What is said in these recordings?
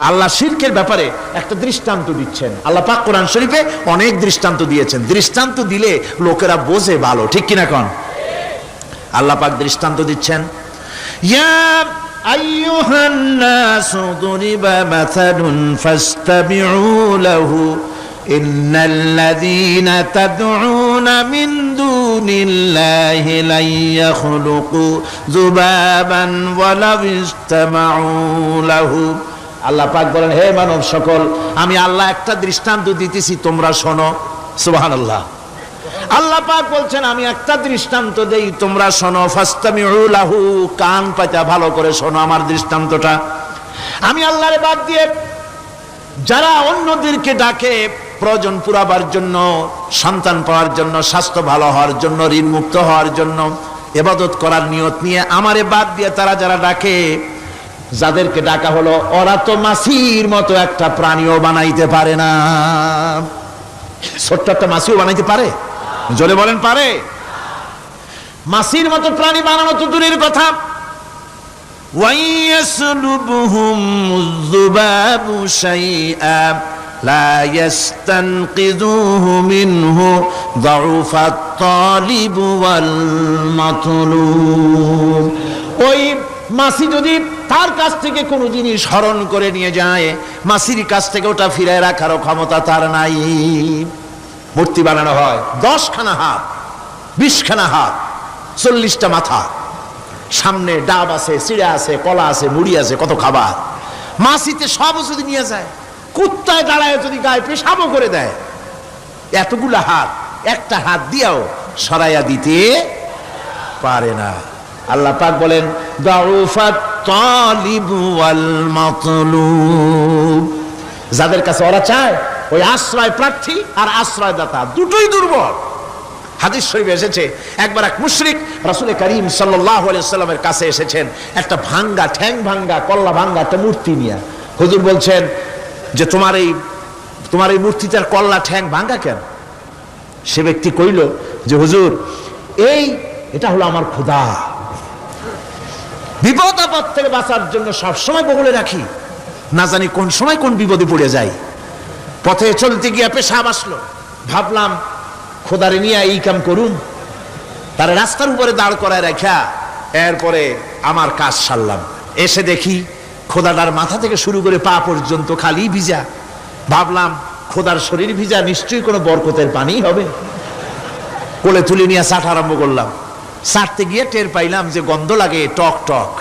আল্লাহ শিরকের ব্যাপারে একটা দৃষ্টান্ত দিচ্ছেন। আল্লাহ পাক কোরআন শরীফে অনেক দৃষ্টান্ত দিয়েছেন। দৃষ্টান্ত দিলে লোকেরা বোঝে ভালো, ঠিক কিনা কন? আল্লাহ পাক দৃষ্টান্ত দিচ্ছেন। ইয়া আল্লাহ পাক বলেন, হে মানব সকল, আমি আল্লাহ একটা দৃষ্টান্ত দিতেছি, তোমরা শোনো। সুবহানাল্লাহ। আল্লাহ আল্লাহ পাক বলছেন, আমি একটা দৃষ্টান্ত দেই, তোমরা শোনো। ফাস্তামিউ লাহু, কান পাতা ভালো করে শোনো আমার দৃষ্টান্তটা। আমি আল্লাহরে বাদ দিয়ে যারা অন্যদেরকে ডাকে, প্রয়োজন পুরাবার জন্য, সন্তান পাওয়ার জন্য, স্বাস্থ্য ভালো হওয়ার জন্য ঋণ মুক্ত হওয়ার জন্য, এবাদত করার নিয়ত নিয়ে আমারে বাদ দিয়ে তারা যারা ডাকে যাদেরকে ডাকা হলো ওরা তো মাসির মতো একটা প্রাণীও বানাইতে পারে না ছোট্ট একটা মাসিও বানাইতে পারে জোরে বলেন পারে মাসির মতো প্রাণী বানানো তো দূরের কথা وَيَسْلُبْهُمُ الذُّبَابُ شَيْئًا لا يستنقذوه منه ضعف الطالب والمطلوب ওই মাসি যদি তার কাছ থেকে কোনো জিনিস হরণ করে নিয়ে যায়। মাসির কাছ থেকে ওটা ফিরে রাখারও ক্ষমতা তার নাই। মূর্তি বানানো হয়, দশখানা হাত, বিশখানা হাত, চল্লিশটা মাথা। সামনে ডাব আছে চিড়া আছে, কলা আছে, মুড়ি আছে, কত খাবার। মাসিতে সব যদি নিয়ে যায়। কুত্তায় দাঁড়ায় যদি গায়ে পেশাবও করে দেয়। এতগুলা হাত, একটা হাত দিয়েও সরাইয়া দিতে পারে না। আল্লাহ পাক বলেন, দাউফাত যাদের কাছে ওরা চায়, ওই আশ্রয় প্রার্থী আর আশ্রয় দাতা দুটোই দুর্বল। হাদিস শরীফে এসেছে, একবার এক মুশরিক রাসূল করিম সাল্লামের কাছে এসেছেন, একটা ভাঙ্গা, ঠ্যাং ভাঙ্গা, কল্লা ভাঙ্গা একটা মূর্তি নিয়ে। হুজুর বলছেন যে, তোমার এই তোমার এই মূর্তিটার কল্লা, ঠ্যাং ভাঙ্গা কেন? সে ব্যক্তি কইল যে, হুজুর, এই, এটা হলো আমার ক্ষুধা বিপদ আপদ থেকে বাঁচার জন্য সবসময় বগলে রাখি। না জানি কোন সময় কোন বিপদে পড়ে যাই। পথে চলতে গিয়ে পেশাব আসলো। ভাবলাম, খোদারে নিয়ে এই কাম করুন। তার রাস্তার উপরে দাঁড় করায় রেখা এরপরে আমার কাজ সারলাম। এসে দেখি খোদাটার মাথা থেকে শুরু করে পা পর্যন্ত খালি ভিজা। ভাবলাম, খোদার শরীর ভিজা নিশ্চয়ই কোনো বরকতের পানি হবে। কোলে তুলে নিয়ে চাট আরম্ভ করলাম। চাটতে গিয়ে টের পাইলাম যে গন্ধ লাগে, টক টক।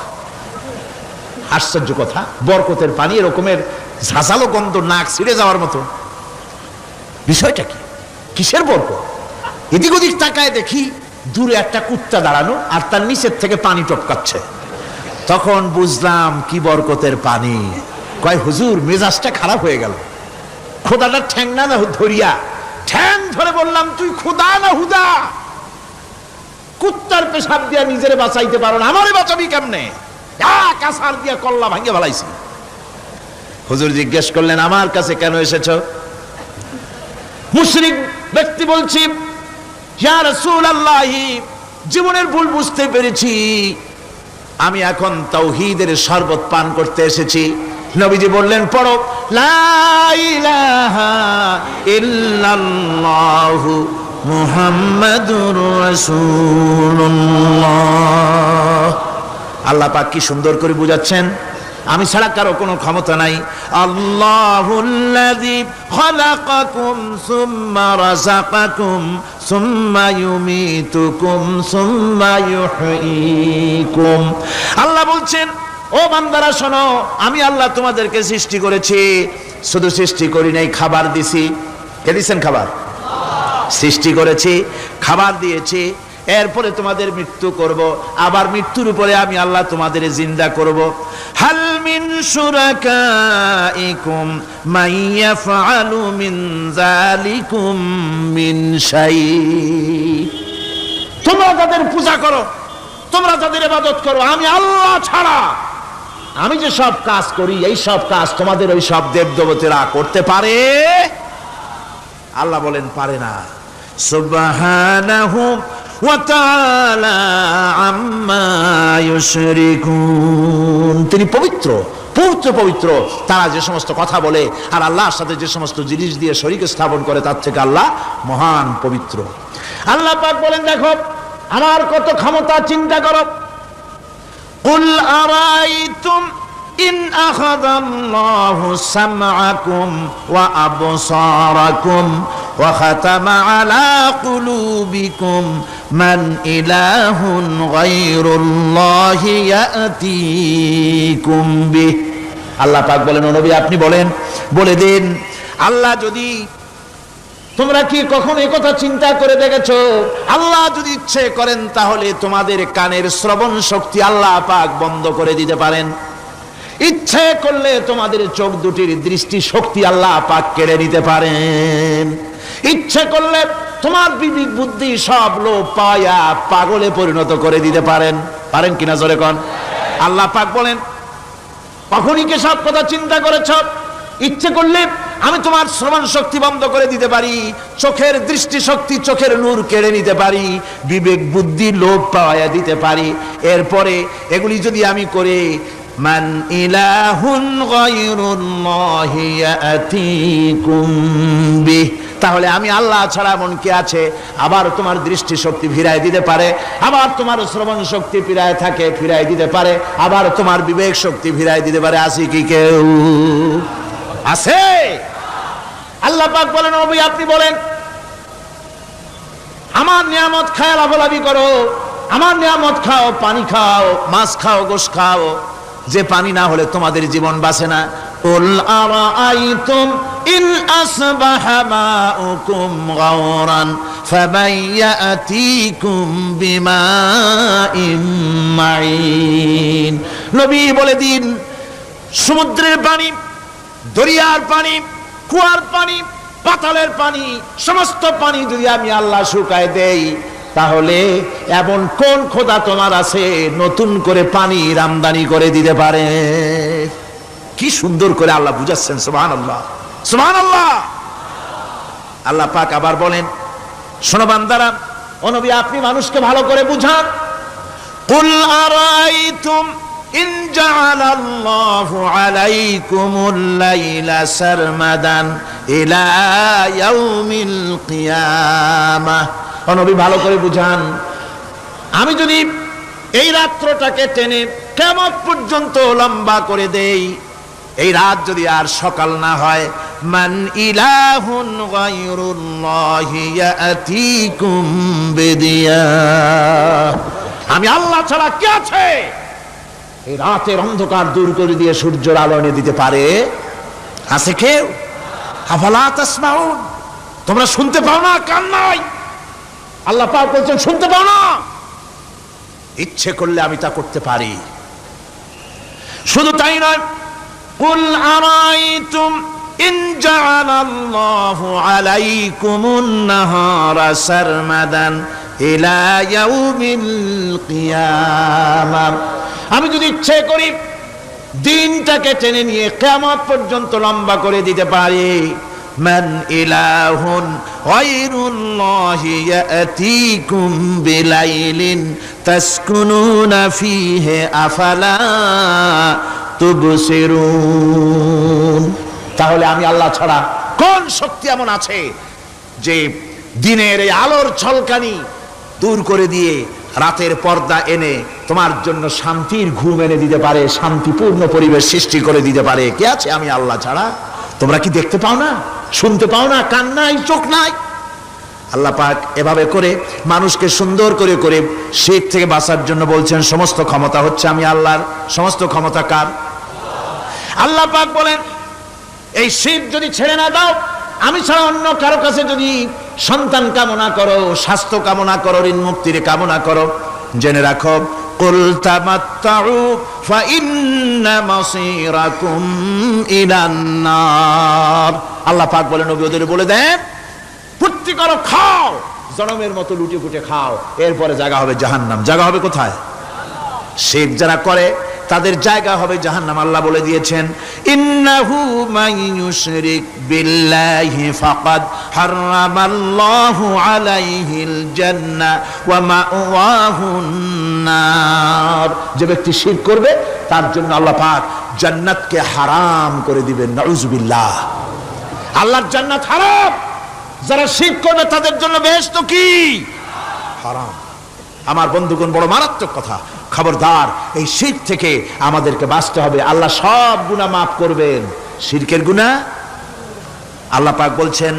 আশ্চর্য কথা, বরকতের পানি এরকমের ঝাঁঝালো গন্ধ নাক ছিঁড়ে যাওয়ার মতো। বিষয়টা কি? কিসের বরকত? এদিক ওদিক তাকায় দেখি দূরে একটা কুত্তা দাঁড়ানো আর তার নিচের থেকে পানি টপকাচ্ছে। তখন বুঝলাম কি বরকতের পানি। কয়, হুজুর, মেজাজটা খারাপ হয়ে গেল। খোদাটা ঠ্যাং না ধরিয়া, ঠ্যাং ধরে বললাম, তুই খোদা না হুদা? কুত্তার পেশাব দিয়া নিজের বাঁচাইতে পারো না। আমারে বাঁচাবি কেমনে? কাসার দিয়া কল্লা ভাঙিয়ে ভালাইছি হুজুর জিজ্ঞেস করলেন, আমার কাছে কেন এসেছ? মুশরিক ব্যক্তি বলছি জীবনের ভুল বুঝতে পেরেছি। আমি এখন তাওহীদের শরবত পান করতে এসেছি। নবীজি বললেন, পড়ো, লা ইলাহা ইল্লাল্লাহু মুহাম্মাদুর রাসূলুল্লাহ। আল্লাহ পাক কি সুন্দর করে বুঝাচ্ছেন? আমি ছাড়া কারও কোনো ক্ষমতা নাই। আল্লাহুল্লাযী খালাকাকুম সুম্মা রাযাকাকুম সুম্মা ইউমীতুকুম সুম্মা ইউহয়ীকুম আল্লাহ বলছেন, ও বান্দারা, শোনো, আমি আল্লাহ তোমাদেরকে সৃষ্টি করেছি। শুধু সৃষ্টি করি নাই, খাবার দিছি। কে দিছেন খাবার? সৃষ্টি করেছি, খাবার দিয়েছি, এরপরে তোমাদের মৃত্যু করব, আবার মৃত্যুর উপরে আমি আল্লাহ তোমাদের জিন্দা করব। হাল মিন শুরাকাইকুম মাইয়াফআলু মিন যালিকুম মিন শাই। তোমরা যাদের পূজা করো, তোমরা যাদের ইবাদত করো, আমি আল্লাহ ছাড়া। আমি যে সব কাজ করি, এই সব কাজ তোমাদের ওই সব দেবদেবতেরা করতে পারে? আল্লাহ বলেন পারে না সুবহানাহু ওয়া তাআলা আম্মা ইউশরিকুন তিনি পবিত্র পবিত্র পবিত্র তারা যে সমস্ত কথা বলে আর আল্লাহর সাথে যে সমস্ত জিনিস দিয়ে শরীর স্থাপন করে তার থেকে আল্লাহ মহান পবিত্র আল্লাহ পাক বলেন দেখো আমার কত ক্ষমতা চিন্তা করো قل أرأيتم ইন আখাযাল্লাহু সামআকুম ওয়া আবসারাকুম ওয়া খাতামা আলা কুলুবিকুম। মান ইলাহুন গায়রুল্লাহি ইয়াতিকুম বিহি। আল্লাহ পাক বলেন নবী, আপনি বলেন, বলে দিন, আল্লাহ যদি তোমরা কি কখনো কথা চিন্তা করে দেখেছ? আল্লাহ যদি ইচ্ছে করেন, তাহলে তোমাদের কানের শ্রবণ শক্তি আল্লাহ পাক বন্ধ করে দিতে পারেন। ইচ্ছে করলে তোমাদের চোখ দুটির দৃষ্টি শক্তি আল্লাহ পাক কেড়ে নিতে পারেন। ইচ্ছে করলে তোমার বিবেক বুদ্ধি সব লোপ পায়া পাগলে পরিণত করে দিতে পারেন। পারেন কিনা জোরে কন? আল্লাহ পাক বলেন, কখনই কি সব কথা চিন্তা করেছ? ইচ্ছে করলে আমি তোমার শ্রবণ শক্তি বন্ধ করে দিতে পারি, চোখের দৃষ্টি শক্তি চোখের নূর কেড়ে নিতে পারি, বিবেক বুদ্ধি লোভ পাওয়া দিতে পারি। এরপরে এগুলি যদি আমি করে মান ইলাহুন গায়রুল্লাহি ইয়াতিকুম বিহ। তাহলে আমি আল্লাহ ছাড়া এমন কে আছে? আবার তোমার দৃষ্টি শক্তি ফিরায় দিতে পারে, আবার তোমার শ্রবণ শক্তি ফিরায় থাকে, ফিরায় দিতে পারে, আবার তোমার বিবেক শক্তি ফিরায় দিতে পারে। আসি কি কেউ? আছে আল্লাহ পাক বলেন নবী আপনি বলেন, আমার নিয়ামত খায় লাভলাভি করো, আমার নিয়ামত খাও, পানি খাও, মাছ খাও, গোশ খাও। যে পানি না হলে তোমাদের জীবন বাঁচে না قل أرأيتم إن أصبح ماؤكم غورا فمن يأتيكم بماء معين নবী বলে দিন সমুদ্রের পানি দরিয়ার পানি কুয়ার পানি পাতালের পানি সমস্ত পানি যদি আমি আল্লাহ শুকায় দেই তাহলে এমন কোন খোদা তোমার আছে নতুন করে পানির আমদানি করে দিতে পারে? কি সুন্দর করে আল্লাহ বুঝাচ্ছেন সুমান আল্লাহ সুমান আল্লাহ আল্লাহ পাক আবার বলেন, শোনো বান্দারা অনবী আপনি মানুষকে ভালো করে বুঝান। কুল ইন জাআলাল্লাহু আলাইকুমুল লাইলা সারমাদান ইলা ইয়াউমিল নবী, ভালো করে বুঝান। আমি যদি এই রাত্রটাকে টেনে কেমন পর্যন্ত লম্বা করে দেই, এই রাত যদি আর সকাল না হয়, মান ইলাহুন আমি আল্লাহ ছাড়া কে আছে? এই রাতের অন্ধকার দূর করে দিয়ে সূর্যের আলো এনে দিতে পারে? আছে কেউ? আফালা তাসমাউন? তোমরা শুনতে পাও না কান নাই? আল্লাহ পাক বলছেন, শুনতে পাও না! ইচ্ছে করলে আমি তা করতে পারি। শুধু তাই নয়, কুল আরাইতুম ইন জাআলাল্লাহু আলাইকুমুন নাহারা সারমাদান ইলা ইয়াউমিল কিয়ামাহ আমি যদি ইচ্ছে করি, দিনটাকে টেনে নিয়ে কিয়ামত পর্যন্ত লম্বা করে দিতে পারি। من إله غير الله يأتيكم بليل تسكنون فيه أفلا তুবসিরুন তাহলে আমি আল্লাহ ছাড়া কোন শক্তি এমন আছে যে দিনের এই আলোর ছলকানি দূর করে দিয়ে রাতের পর্দা এনে তোমার জন্য শান্তির ঘুম এনে দিতে পারে শান্তিপূর্ণ পরিবেশ সৃষ্টি করে দিতে পারে কে আছে আমি আল্লাহ ছাড়া তোমরা কি দেখতে পাও না শুনতে পাও না, কান নাই, চোখ নাই। আল্লাহ পাক এভাবে করে মানুষকে সুন্দর করে করে শীত থেকে বাঁচার জন্য বলছেন, সমস্ত ক্ষমতা হচ্ছে আমি আল্লাহর। সমস্ত ক্ষমতা কার? আল্লাহ পাক বলেন, এই শীত যদি ছেড়ে না দাও, আমি ছাড়া অন্য কারও কাছে যদি সন্তান কামনা করো, স্বাস্থ্য কামনা করো, ঋণ মুক্তির কামনা করো, জেনে রাখো قل تمتعوا فإن مصيركم إلى النار আল্লাহ পাক বলেন নবী ওদের বলে দেন ফুর্তি করো খাও জনমের মতো লুটে ফুটে খাও এরপরে জায়গা হবে জাহান্নাম জায়গা হবে কোথায় শেখ যারা করে তাদের জায়গা হবে জাহান্নাম, আল্লাহ বলে দিয়েছেন, ইন্নাহু মাইয়ুশরিক বিল্লাহি ফাকাদ হারামাল্লাহু আলাইহিল জান্নাহ ওয়া মাওয়াহুন নার। যে ব্যক্তি শিরক করবে, তার জন্য আল্লাহ পাক জান্নাতকে হারাম করে দিবেন, নাউজুবিল্লাহ। আল্লাহর জান্নাত হারাম, যারা শিরক করবে তাদের জন্য বেহেশত কি? হারাম। আমার বন্ধুগণ, বড় মারাত্মক কথা। খবরদার, এই শির থেকে আমাদেরকে বাঁচতে হবে। আল্লাহ সব গুনাহ মাফ করবেন। শিরকের গুনাহ? আল্লাহ পাক বলছেন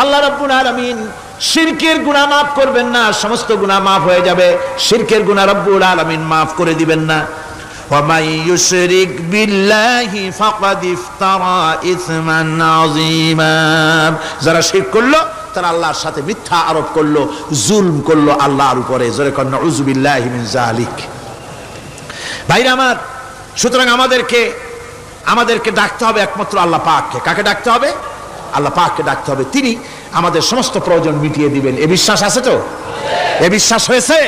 আল্লাহ রাব্বুল আলামিন শিরকের গুনাহ মাফ করবেন না, সমস্ত গুনাহ মাফ হয়ে যাবে। শিরকের গুনাহ রব্বুল আলামিন মাফ করে দিবেন না। ومن يشرك بالله فقد افترى اثما عظيما যারা শিরক করলো তারা আল্লাহর সাথে মিথ্যা আরোপ করলো জুলম করলো আল্লাহর উপরে জোরে কর নাউজুবিল্লাহি মিন জালিক ভাইরা আমার সুতরাং আমাদেরকে আমাদেরকে ডাকতে হবে একমাত্র আল্লাহ পাককে কাকে ডাকতে হবে আল্লাহ পাককে ডাকতে হবে তিনি আমাদের সমস্ত প্রয়োজন মিটিয়ে দিবেন এ বিশ্বাস আছে তো এ বিশ্বাস হয়েছে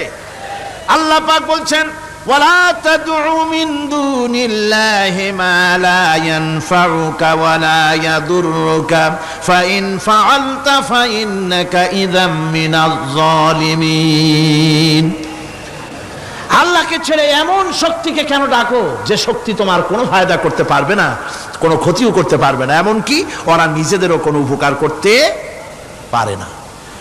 আল্লাহ পাক বলছেন ولا تدع من دون الله ما لا ينفعك ولا يضرك فإن فعلت فإنك إذا من الظالمين আল্লাহকে ছেড়ে এমন শক্তিকে কেন ডাকো যে শক্তি তোমার কোনো ফায়দা করতে পারবে না কোনো ক্ষতিও করতে পারবে না এমন কি ওরা নিজেদেরও কোনো উপকার করতে পারে না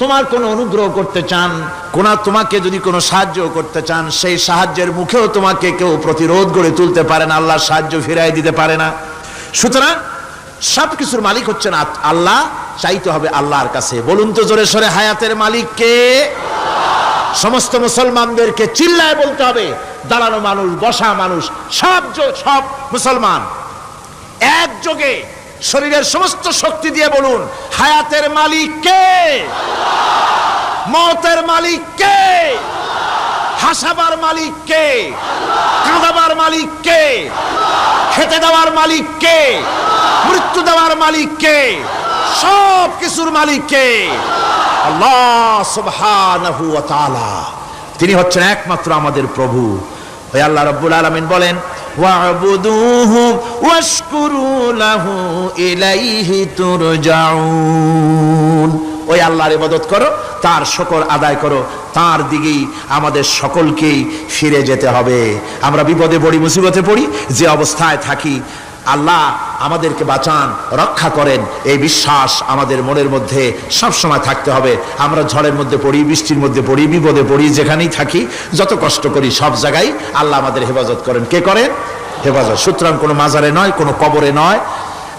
তোমার কোনো অনুগ্রহ করতে চান, কোন তোমাকে যদি কোনো সাহায্য করতে চান, সেই সাহায্যের মুখেও তোমাকে কেউ প্রতিরোধ গড়ে তুলতে পারে না, আল্লাহ সাহায্য ফিরাই দিতে পারে না। সুতরাং সব কিছুর মালিক হচ্ছেন আল্লাহ, চাইতে হবে আল্লাহর কাছে। বলুন তো জোরে সরে, হায়াতের মালিক কে সমস্ত মুসলমানদেরকে চিল্লায় বলতে হবে, দাঁড়ানো মানুষ, বসা মানুষ, সব সব মুসলমান। একযোগে শরীরের সমস্ত শক্তি দিয়ে বলুন, হায়াতের মালিক কে? মতের মালিক কে? হাসাবার মালিক কে? কাঁদাবার মালিক কে? খেতে দেওয়ার মালিক কে? মৃত্যু দেওয়ার মালিক কে? সব কিছুর মালিক কে? আল্লাহ সুবহানাহু ওয়া তিনি হচ্ছেন একমাত্র আমাদের প্রভু। ওই আল্লাহ রব্বুল আলামিন বলেন ওই আল্লাহর ইবাদত করো, তার শকর আদায় করো, তার দিকেই আমাদের সকলকেই ফিরে যেতে হবে। আমরা বিপদে পড়ি, মুসিবতে পড়ি, যে অবস্থায় থাকি আল্লাহ আমাদেরকে বাঁচান, রক্ষা করেন। এই বিশ্বাস আমাদের মনের মধ্যে সব সময় থাকতে হবে। আমরা ঝড়ের মধ্যে পড়ি, বৃষ্টির মধ্যে পড়ি, বিপদে পড়ি, যেখানেই থাকি, যত কষ্ট করি সব জায়গায় আল্লাহ আমাদের হেফাজত করেন। কে করেন? হেফাজত। সুতরাং কোনো মাজারে নয়, কোনো কবরে নয়।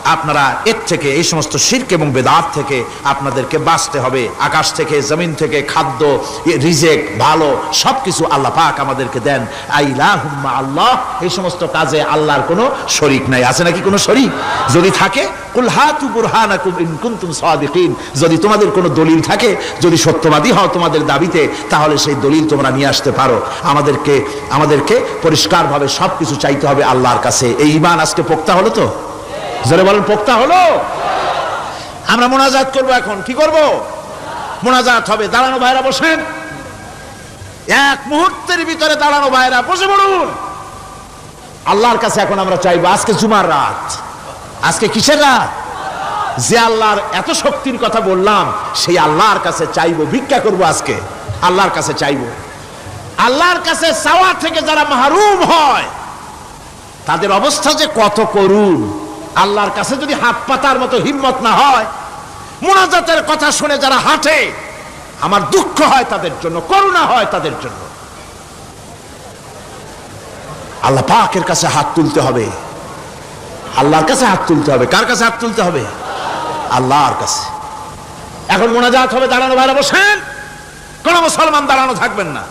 আপনারা এর থেকে, এই সমস্ত শির্ক এবং বেদাত থেকে আপনাদেরকে বাঁচতে হবে। আকাশ থেকে, জমিন থেকে, খাদ্য রিজেক, ভালো সব কিছু আল্লাহ পাক আমাদেরকে দেন। আইলাহুম্মা আল্লাহ, এই সমস্ত কাজে আল্লাহর কোনো শরিক নাই। আছে নাকি কোনো শরিক? যদি থাকে, কুল হাতু বুরহানাকুম ইন কুনতুম সাদিকিন। যদি তোমাদের কোনো দলিল থাকে, যদি সত্যবাদী হও তোমাদের দাবিতে, তাহলে সেই দলিল তোমরা নিয়ে আসতে পারো। আমাদেরকে আমাদেরকে পরিষ্কারভাবে সব কিছু চাইতে হবে আল্লাহর কাছে। এই ইমান আজকে পোক্তা হলো তো? জোরে বলেন, পোক্তা হলো? আমরা মোনাজাত করব এখন, কি করব? মোনাজাত হবে, দাঁড়ানো ভাইরা বসেন। এক মুহূর্তের ভিতরে দাঁড়ানো ভাইরা বসে পড়ুন। আল্লাহর কাছে এখন আমরা চাইব, আজকে জুমার রাত। আজকে কিসের রাত? যে আল্লাহর এত শক্তির কথা বললাম, সেই আল্লাহর কাছে চাইব, ভিক্ষা করব আজকে। আল্লাহর কাছে চাইব। আল্লাহর কাছে চাওয়া থেকে যারা মাহরুম হয়, তাদের অবস্থা যে কত করুণ। আল্লাহর কাছে যদি হাত পাতার মতো হিম্মত না হয়, মোনাজাতের কথা শুনে যারা হাঁটে, আমার দুঃখ হয় তাদের জন্য, করুণা হয় তাদের জন্য। আল্লাহ পাকের কাছে হাত তুলতে হবে। আল্লাহর কাছে হাত তুলতে হবে। কার কাছে হাত তুলতে হবে? আল্লাহর কাছে। এখন মোনাজাত হবে, দাঁড়ানো ভাইরা বসেন। কোন মুসলমান দাঁড়ানো থাকবেন না।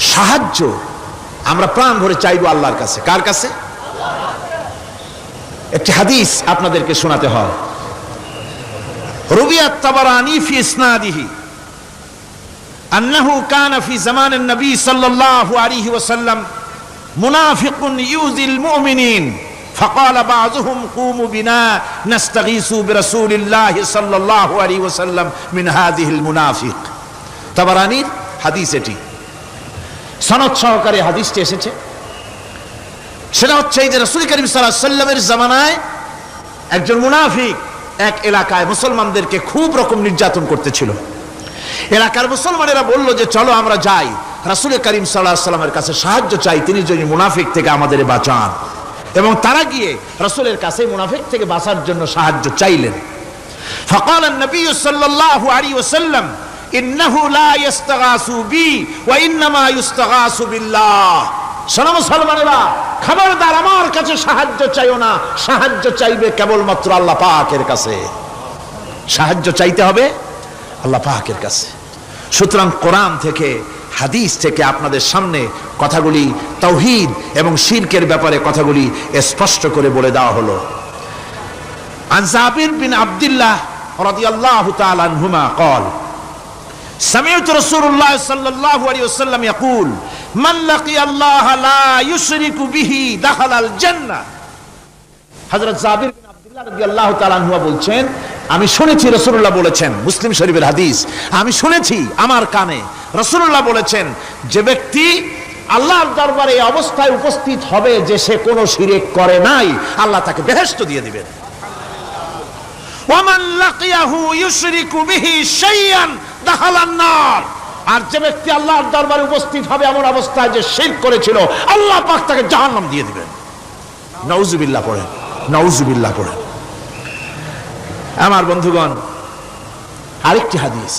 সাহায্য আমরা প্রাণ ভরে চাইবো আল্লাহর কাছে কার কাছে একটি হাদিস আপনাদেরকে শোনাতে হয় রবিয়াত তাবারানি ফি ইসনাদিহি أنه كان في زمان النبي صلى الله عليه وسلم منافق يؤذي المؤمنين فقال بعضهم قوموا بنا نستغيث برسول الله صلى الله عليه وسلم من هذه المنافق তাবারানির হাদিস এটি সনদ সহকারে হাদিসটি এসেছে। সেটা হচ্ছে এই যে রসুল করিম সাল্লামের জামানায় একজন মুনাফিক এক এলাকায় মুসলমানদেরকে খুব রকম নির্যাতন করতেছিল। এলাকার মুসলমানেরা বলল যে, চলো আমরা যাই। রাসুল করিম সাল্লাহ সাল্লামের কাছে সাহায্য চাই, তিনি যদি মুনাফিক থেকে আমাদের বাঁচান। এবং তারা গিয়ে রসুলের কাছে মুনাফিক থেকে বাঁচার জন্য সাহায্য চাইলেন। ফকাল নবী সাল্লাহ আলী ওসাল্লাম মুসলমানেরা, খবরদার আমার কাছে সাহায্য চাইও না। সাহায্য চাইবে কেবলমাত্র আল্লাহ পাকের কাছে। সাহায্য চাইতে হবে আল্লাহ পাকের কাছে। সুতরাং কোরআন থেকে, হাদিস থেকে আপনাদের সামনে কথাগুলি তৌহিদ এবং শিরকের ব্যাপারে কথাগুলি স্পষ্ট করে বলে দেওয়া হলো। আনসাবির বিন আবদুল্লাহ রদিয়াল্লাহ তালানহুমা কল سمعت رسول الله صلى الله عليه وسلم يقول من لقي الله لا يشرك به دخل الجنة হযরত জাবির বিন আব্দুল্লাহ রাদিয়াল্লাহু তাআলা আনহু বলছেন আমি শুনেছি রাসূলুল্লাহ বলেছেন মুসলিম শরীফের হাদিস আমি শুনেছি আমার কানে রাসূলুল্লাহ বলেছেন যে ব্যক্তি আল্লাহর দরবারে এই অবস্থায় উপস্থিত হবে যে সে কোনো শিরক করে নাই আল্লাহ তাকে বেহেশত দিয়ে দিবেন ওয়ামান লাকিয়াহু ইউশরিকু বিহি শাইয়ান দাখালান নার আর যে ব্যক্তি আল্লাহর দরবারে উপস্থিত হবে এমন অবস্থায় যে শিরক করেছিল আল্লাহ পাক তাকে জাহান্নাম দিয়ে দিবেন নাউজুবিল্লাহ পড়েন নাউজুবিল্লাহ পড়েন আমার বন্ধুগণ আরেকটি হাদিস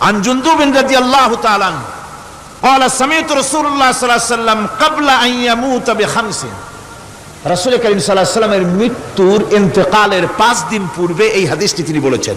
عن جندب رضي الله تعالى عنه قال سمعت رسول الله صلى الله عليه وسلم قبل أن يموت بخمس রাসুল করিম সাল্লাহ সাল্লামের মৃত্যুর ইন্তেকালের পাঁচ দিন পূর্বে এই হাদিসটি তিনি বলেছেন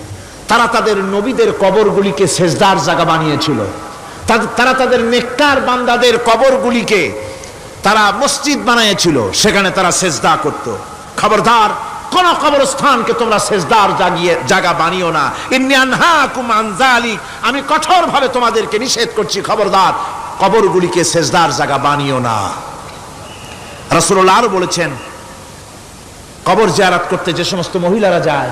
তারা তাদের নবীদের কবরগুলিকে সেজদার জায়গা বানিয়েছিল। তারা তাদের নেককার বান্দাদের কবরগুলিকে তারা মসজিদ বানিয়েছিল, সেখানে তারা সেজদা করত। খবরদার, কোন কবরস্থানকে তোমরা সেজদার জাগিয়ে, জায়গা বানিও না। ইন্নি আনহাকুম আন যালিক, আমি কঠোরভাবে তোমাদেরকে নিষেধ করছি, খবরদার, কবরগুলিকে সেজদার জায়গা বানিও না। রাসূলুল্লাহ আরও বলেছেন, কবর জিয়ারাত করতে যে সমস্ত মহিলারা যায়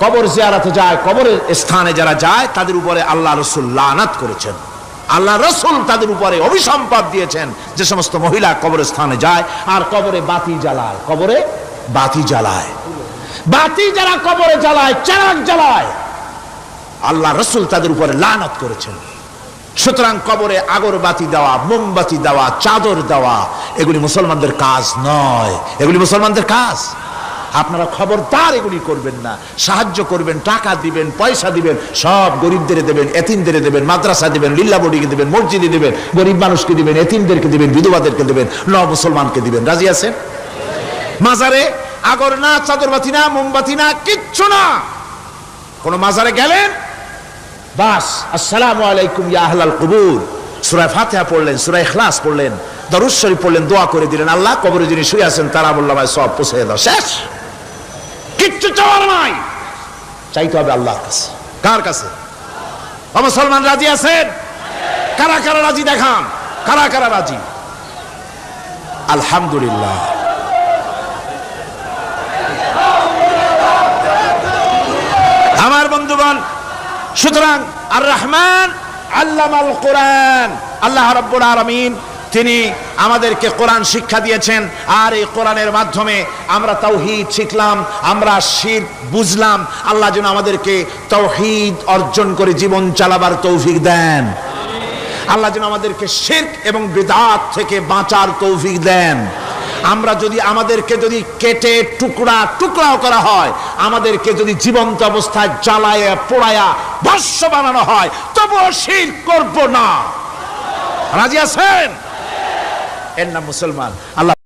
কবর জিয়ারাতে যায়, কবরের স্থানে যারা যায়, তাদের উপরে আল্লাহ রসুল লানাত করেছেন। আল্লাহ রসুল তাদের উপরে অভিসম্পাদ দিয়েছেন যে সমস্ত মহিলা কবর স্থানে যায় আর কবরে বাতি জ্বালায়। কবরে বাতি জ্বালায়। বাতি যারা কবরে জ্বালায় চারাক জ্বালায়। আল্লাহ রসুল তাদের উপরে লানত করেছেন। সুতরাং কবরে আগরবাতি দেওয়া, মোমবাতি দেওয়া, চাদর দেওয়া, এগুলি মুসলমানদের কাজ নয়। এগুলি মুসলমানদের কাজ। আপনারা খবরদার এগুলি করবেন না। সাহায্য করবেন, টাকা দিবেন, পয়সা দিবেন, সব গরিবদের দেবেন এতিমদের দেবেন, মাদ্রাসা দিবেন, লিল্লা বডিকে দেবেন, মসজিদে দিবেন, গরিব মানুষকে দিবেন, এতিমদেরকে দিবেন, বিধবাদেরকে দেবেন ন মুসলমানকে দিবেন। রাজি আছেন? মাজারে আগর না চাদরবাতি না মোমবাতি না কিচ্ছু না। কোন মাজারে গেলেন? বাস, আসসালামু আলাইকুম ইয়া আহলাল কুবুর। সূরা ফাতিহা পড়লেন সূরা ইখলাস পড়লেন দরুদ শরীফ পড়লেন, দোয়া করে দিলেন। আল্লাহ কবরে যিনি শুয়ে আছেন, তারা বললাম সব পৌঁছে দাও। শেষ। কিচ্ছু চাওয়ার নাই। চাইতে হবে আল্লাহর কাছে। কার কাছে? মুসলমান রাজি আছেন? কারা কারা রাজি দেখান? কারা কারা রাজি? আলহামদুলিল্লাহ। আমার বন্ধুগণ সুতরাং আর রহমান আল্লাহ আল কোরআন আল্লাহ রব্বুল আলমিন তিনি আমাদেরকে কোরআন শিক্ষা দিয়েছেন, আর এই কোরআনের মাধ্যমে আমরা তাওহিদ শিখলাম, আমরা শির বুঝলাম, আল্লাহ যেন আমাদেরকে তাওহিদ অর্জন করে জীবন চালাবার তৌফিক দেন। আল্লাহ যেন আমাদেরকে শিরক এবং বিদাত থেকে বাঁচার তৌফিক দেন। আমরা যদি আমাদেরকে যদি কেটে টুকরা টুকরাও করা হয়, আমাদেরকে যদি জীবন্ত অবস্থায় জ্বালায়া পোড়ায়া ভস্য বানানো হয়, তবুও শির করব না। রাজি আছেন? এর নাম মুসলমান। আল্লাহ